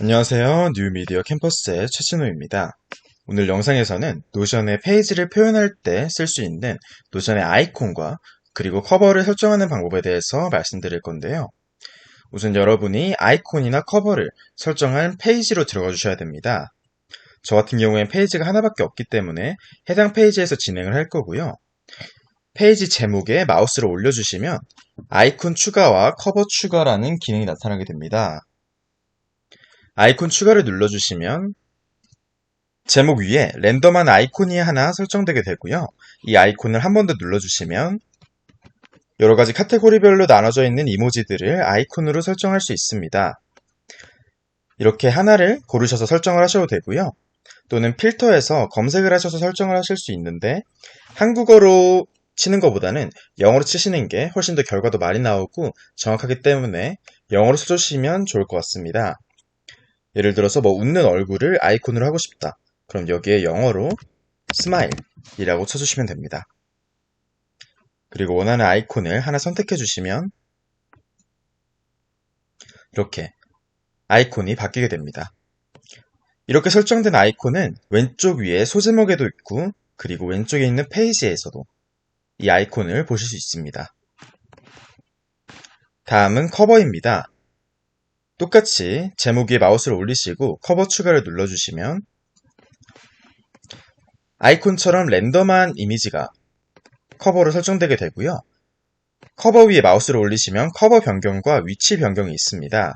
안녕하세요. 뉴미디어 캠퍼스의 최진호입니다. 오늘 영상에서는 노션의 페이지를 표현할 때 쓸 수 있는 노션의 아이콘과 그리고 커버를 설정하는 방법에 대해서 말씀드릴 건데요. 우선 여러분이 아이콘이나 커버를 설정한 페이지로 들어가 주셔야 됩니다. 저 같은 경우엔 페이지가 하나밖에 없기 때문에 해당 페이지에서 진행을 할 거고요. 페이지 제목에 마우스를 올려주시면 아이콘 추가와 커버 추가라는 기능이 나타나게 됩니다. 아이콘 추가를 눌러주시면 제목 위에 랜덤한 아이콘이 하나 설정되게 되고요. 이 아이콘을 한 번 더 눌러주시면 여러 가지 카테고리별로 나눠져 있는 이모지들을 아이콘으로 설정할 수 있습니다. 이렇게 하나를 고르셔서 설정을 하셔도 되고요. 또는 필터에서 검색을 하셔서 설정을 하실 수 있는데 한국어로 치는 것보다는 영어로 치시는 게 훨씬 더 결과도 많이 나오고 정확하기 때문에 영어로 써주시면 좋을 것 같습니다. 예를 들어서 뭐 웃는 얼굴을 아이콘으로 하고 싶다. 그럼 여기에 영어로 스마일이라고 쳐주시면 됩니다. 그리고 원하는 아이콘을 하나 선택해 주시면 이렇게 아이콘이 바뀌게 됩니다. 이렇게 설정된 아이콘은 왼쪽 위에 소제목에도 있고 그리고 왼쪽에 있는 페이지에서도 이 아이콘을 보실 수 있습니다. 다음은 커버입니다. 똑같이 제목 위에 마우스를 올리시고 커버 추가를 눌러주시면 아이콘처럼 랜덤한 이미지가 커버로 설정되게 되고요. 커버 위에 마우스를 올리시면 커버 변경과 위치 변경이 있습니다.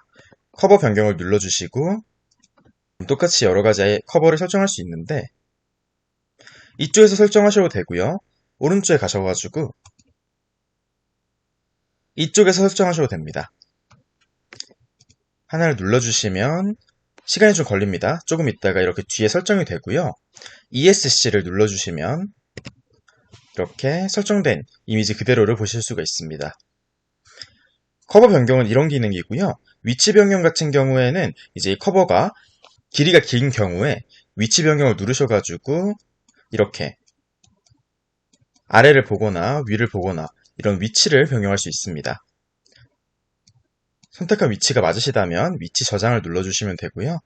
커버 변경을 눌러주시고 똑같이 여러 가지 커버를 설정할 수 있는데 이쪽에서 설정하셔도 되고요. 오른쪽에 가셔가지고 이쪽에서 설정하셔도 됩니다. 하나를 눌러주시면 시간이 좀 걸립니다. 조금 있다가 이렇게 뒤에 설정이 되고요. ESC를 눌러주시면 이렇게 설정된 이미지 그대로를 보실 수가 있습니다. 커버 변경은 이런 기능이고요. 위치 변경 같은 경우에는 이제 커버가 길이가 긴 경우에 위치 변경을 누르셔가지고 이렇게 아래를 보거나 위를 보거나 이런 위치를 변경할 수 있습니다. 선택한 위치가 맞으시다면 위치 저장을 눌러주시면 되고요.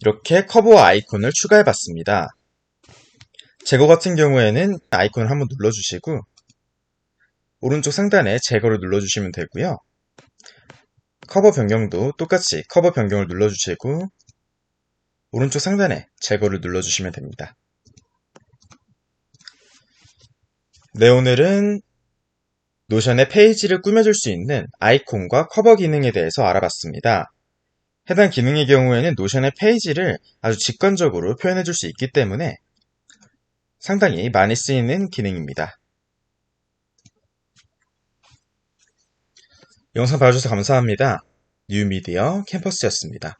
이렇게 커버 아이콘을 추가해 봤습니다. 제거 같은 경우에는 아이콘을 한번 눌러주시고 오른쪽 상단에 제거를 눌러주시면 되고요. 커버 변경도 똑같이 커버 변경을 눌러주시고 오른쪽 상단에 제거를 눌러주시면 됩니다. 네, 오늘은 노션의 페이지를 꾸며줄 수 있는 아이콘과 커버 기능에 대해서 알아봤습니다. 해당 기능의 경우에는 노션의 페이지를 아주 직관적으로 표현해줄 수 있기 때문에 상당히 많이 쓰이는 기능입니다. 영상 봐주셔서 감사합니다. 뉴미디어 캠퍼스였습니다.